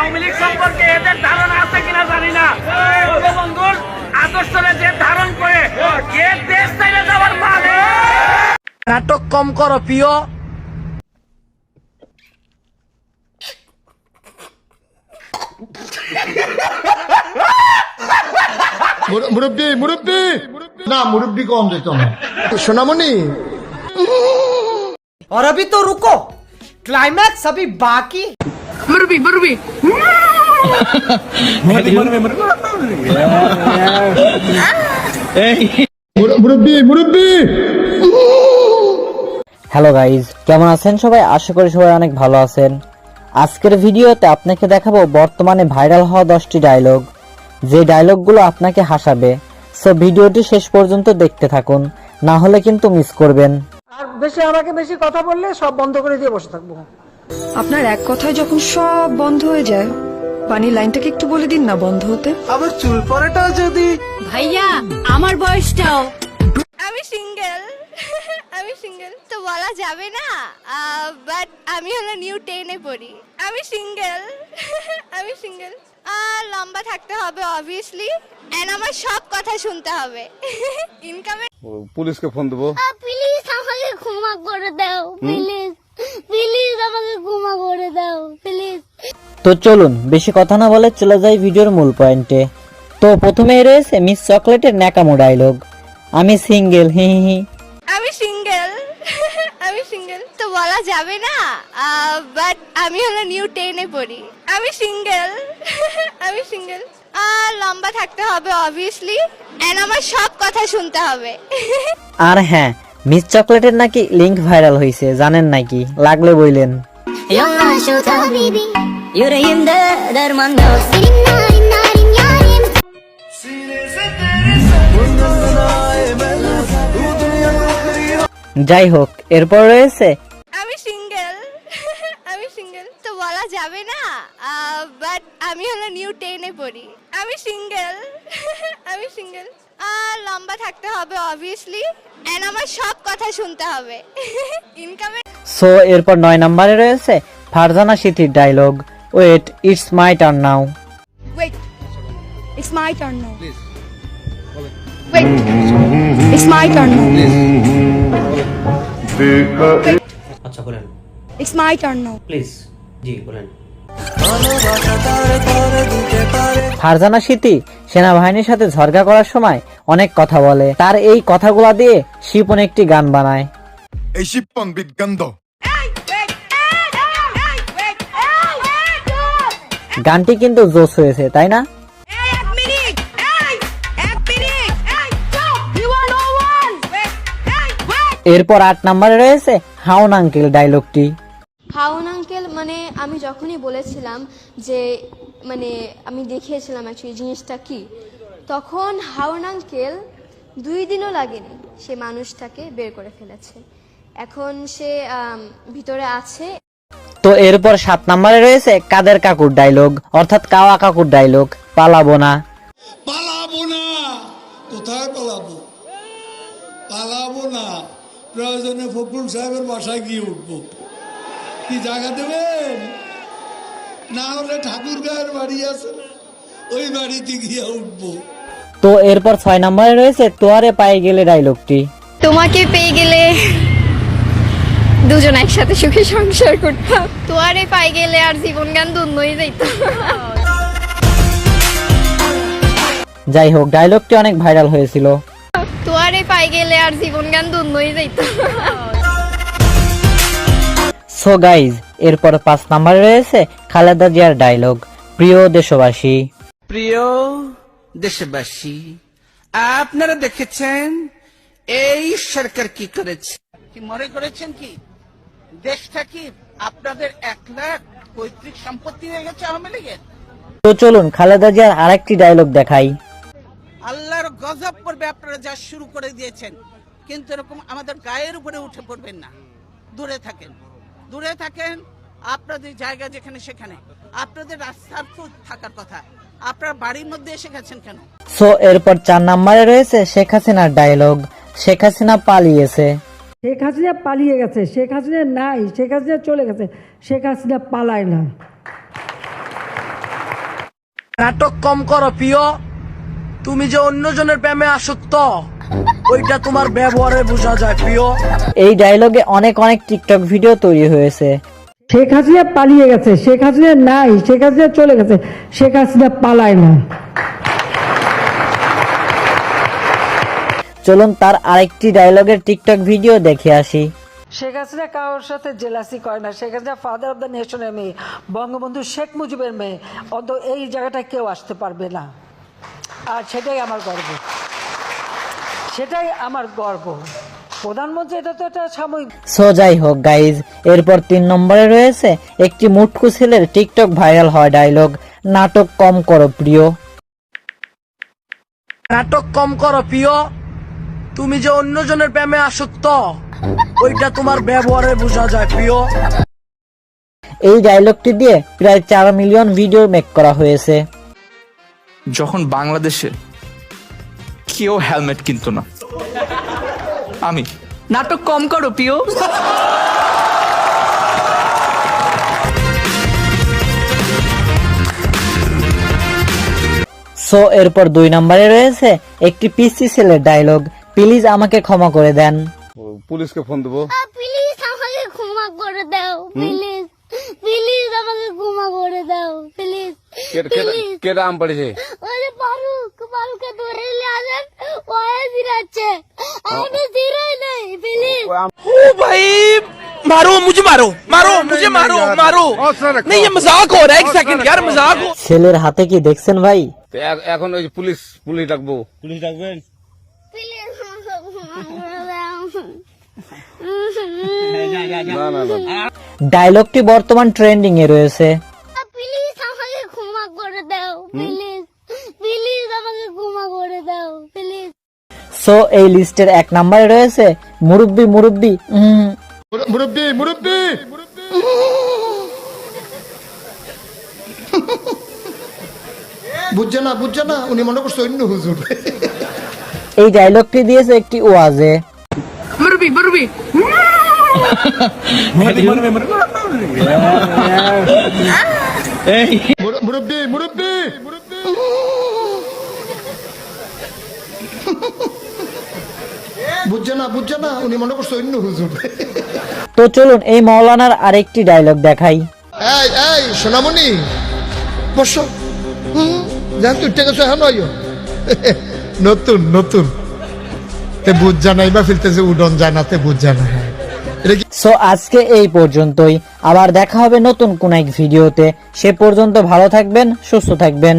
আওয়ামী লীগ সম্পর্কে এদের ধারণা আছে কিনা জানি না বঙ্গবন্ধুর আদর্শরে যে ধারণ করে যে দেশ চাইলে যাওয়ার মানে নাটক কম করো প্রিয় মুর- মুরব্বি মুরব্বি না মুরব্বি কম যেত না সোনামণি और अभी तो रुको क्लाइमैक्स अभी बाकी মুর- মুরব্বি মুরব্বি হ্যালো গাইজ কেমন আছেন সবাই? আশা করি সবাই অনেক ভালো আছেন। আজকের ভিডিওতে আপনাকে দেখাবো বর্তমানে ভাইরাল হওয়া দশটি ডায়লগ যে ডায়লগগুলো আপনাকে হাসাবে। সো ভিডিওটি শেষ পর্যন্ত দেখতে থাকুন। না হলে কিন্তু মিস করবেন। আর বেশি আমাকে বেশি কথা বললে সব বন্ধ করে দিয়ে বসে থাকব। আপনার এক কথায় যখন সব বন্ধ হয়ে যায় পানির লাইনটাকে একটু বলে দিন না বন্ধ হতে। ভাইয়া আমার বয়সটাও। আমি সিঙ্গেল। আমি সিঙ্গেল তো বলা যাবে না। বাট আমি হলো নিউ টেনে পড়ি। আমি সিঙ্গেল। আমি সিঙ্গেল। আর লম্বা থাকতে হবে অবভিয়াসলি এন্ড আমার সব কথা শুনতে হবে। ইনকামে পুলিশকে ফোন দেবো। প্লিজ আমাকে ক্ষমা করে দাও প্লিজ প্লিজ আমাকে ক্ষমা করে দাও প্লিজ তো চলুন বেশি কথা না বলে চলে যাই ভিডিওর মূল পয়েন্টে। তো প্রথমেই রয়েছে মিস চকলেটের ন্যাকামো ডায়লগ। আমি সিঙ্গেল হি হি হি। আমি সিঙ্গেল আমি সিঙ্গেল। তো বলা যাবে না বাট আমি হলো নিউ টেনে পড়ি। আমি সিঙ্গেল আমি সিঙ্গেল। আর লম্বা থাকতে হবে অবভিয়াসলি এন্ড আমার সব কথা শুনতে হবে। আর হ্যাঁ মিস চকলেটের নাকি লিংক ভাইরাল হয়েছে জানেন নাকি? লাগলে বইলেন। যাই হোক, এরপর রয়েছে আমি সিঙ্গেল। আমি সিঙ্গেল, তো বলা যাবে না। বাট আমি হলো নিউ টেনে পড়ি। আমি সিঙ্গেল। আমি সিঙ্গেল। লম্বা থাকতে হবে অবভিয়াসলি এন্ড আমার সব কথা শুনতে হবে ইনকামে সো এরপর নয় নম্বরে রয়েছে Farzana সিথির dialogue wait it's my turn now Wait. It's my turn now. Wait. It's my turn now. আচ্ছা বলেন It's my turn now. Please ji বলেন ফারজানা সিথি সেনাবাহিনীর সাথে ঝরগা করার সময় অনেক কথা বলে। তার এই কথাগুলা দিয়ে শিপন একটি গান বানায়। এই বিজ্ঞান্দ গানটি কিন্তু জোস হয়েছে তাই না? এক মিনিট এই এক মিনিট এই চুপ ইউ আর নো ওয়ান এরপর আট নম্বরে রয়েছে হাউন আঙ্কেল ডায়লগটি। হাউন আঙ্কেল মানে আমি যখনই বলেছিলাম যে মানে আমি দেখিয়েছিলাম অ্যাকচুয়ালি জিনিসটা কি তখন হাউন আঙ্কেল দুই দিনও লাগেনি সে মানুষটাকে বের করে ফেলেছে। এখন সে ভিতরে আছে। তো এরপর সাত নম্বরে রয়েছে কাদের কাকুর ডায়লগ অর্থাৎ কাওয়া কাকুর ডায়লগ পালাবো না। পালাবো না। কোথায় পালাবো? পালাবো না। প্রয়োজনে ফখরুল সাহেবের বাসায় গিয়ে উঠবো। কি জায়গা দেবেন? না হলে ঠাকুর গায়ের বাড়ি আছে না? ওই বাড়িতে গিয়ে উঠবো। তো এরপর ছয় নম্বরে রয়েছে তোয়ারে পায়ে গেলে ডায়লগটি তোমাকে পেয়ে গেলে দুজন একসাথে সুখে সংসার করতাম। তোয়ারে পাই গেলে আর জীবন গান দুন্ন হয়ে যাইত। যাই হোক ডায়লগটি অনেক ভাইরাল হয়েছিল। তোয়ারে পাই গেলে আর জীবন গান দুন্ন হয়ে যাইত। সো গাইজ এরপর পাঁচ নম্বরে রয়েছে খালেদা জিয়ার ডায়লগ প্রিয় দেশবাসী প্রিয় দেশবাসী আপনারা দেখেছেন এই সরকার কি করেছে? কি মনে করেছেন কি? দেশটা কি আপনাদের এক লাখ পৈতৃক সম্পত্তি হয়ে গেছে আওয়ামী লীগের? তো চলুন খালেদা জিয়ার আরেকটি ডায়লগ দেখাই। আল্লাহর গজব পড়বে আপনারা যা শুরু করে দিয়েছেন কিন্তু এরকম আমাদের গায়ের উপরে উঠে পড়বেন না। দূরে থাকেন। দূরে থাকেন আপনাদের জায়গা যেখানে সেখানে। আপনাদের রাস্তার তো থাকার কথা। আপনার বাড়ির মধ্যে এসে গেছেন কেন? সো এরপর চার নম্বরে রয়েছে শেখ হাসিনার ডায়লগ শেখ হাসিনা পালিয়েছে। শেখ হাসিনা পালিয়ে গেছে। শেখ হাসিনা নাই। শেখ হাসিনা চলে গেছে। শেখ হাসিনা পালায় না। নাটক কম করো প্রিয়। তুমি যে অন্যজনের প্রেমে আসক্ত ওইটা তোমার ব্যবহারে বোঝা যায় প্রিয়। এই ডায়লগে অনেক অনেক টিকটক ভিডিও তৈরি হয়েছে। শেখ হাসিনা পালিয়ে গেছে শেখ হাসিনা নাই শেখ হাসিনা চলে গেছে শেখ হাসিনা পালায় না। চলুন তার আরেকটি ডায়লগের টিকটক ভিডিও দেখে আসি। শেখ হাসিনা কারোর সাথে জেলাসি করে না। Sheikh Hasina father of the নেশনের মেয়ে বঙ্গবন্ধু শেখ মুজিবের মেয়ে অন্ত এই জায়গাটায় কেউ আসতে পারবে না। আর সেটাই আমার গর্ব। সেটাই আমার গর্ব। প্রধানমন্ত্রী এটা তো একটা সাময়িক সো যাই হোক গাইজ এরপর তিন নম্বরে রয়েছে একটি মুটকু ছেলের টিকটক ভাইরাল হয় ডায়লগ নাটক কম করো প্রিয়। নাটক কম করো প্রিয়। তুমি যে অন্যজনের প্রেমে আসক্ত ওইটা তোমার ব্যবহারে বোঝা যায় প্রিয়। এই ডায়লগটি দিয়ে প্রায় চার মিলিয়ন ভিডিও মেক করা হয়েছে। যখন বাংলাদেশে কেউ হেলমেট কিনতো না আমি। নাটক কম করো প্রিয় সো এরপর দুই নম্বরে রয়েছে একটি পিসি ছেলের ডায়লগ প্লিজ আমাকে ক্ষমা করে দেন। পুলিশকে ফোন দেবো। প্লিজ আমাকে ক্ষমা করে দাও প্লিজ। প্লিজ আমাকে ক্ষমা করে দাও প্লিজ। কেটা আম পড়েছে? ওই যে ফারুক ফারুককে ধরে নিয়ে আসেন ওয়ে জিরাচ্ছে আমি জিরাই নেই প্লিজ ছেলের হাতে কি দেখছেন ভাই? এখন ওই পুলিশ পুলিশ ডাকবো। প্লিজ আমাকে ক্ষমা করে দাও না না না। ডায়লগটি বর্তমান ট্রেন্ডিং এ রয়েছে প্লিজ আমাকে ক্ষমা করে দাও প্লিজ প্লিজ সো এই লিস্টের এক নম্বরে রয়েছে মুরব্বি মুরব্বি। মুরব্বী মুরব্বী! বুঝছে না বুঝছে না উনি মনে করছে অন্য হুজুর। এই ডায়লগটি দিয়েছে একটি ওয়াজে। মুর- মুরব্বী মুরব্বী! বুঝছে না বুঝছে না উনি মনে করছে অন্য হুজুর। তো চলুন এই মৌলানার আরেকটি ডায়লগ দেখাই। এই এই সোনামণি বসো। হুম, জান তুই টেকে নয় নতুন নতুন। তে বুঝ জানাই বা ফিলতেছে উডন জানাতে বুঝ জানা সো আজকে এই পর্যন্তই। আবার দেখা হবে নতুন কোন এক ভিডিওতে। সে পর্যন্ত ভালো থাকবেন সুস্থ থাকবেন।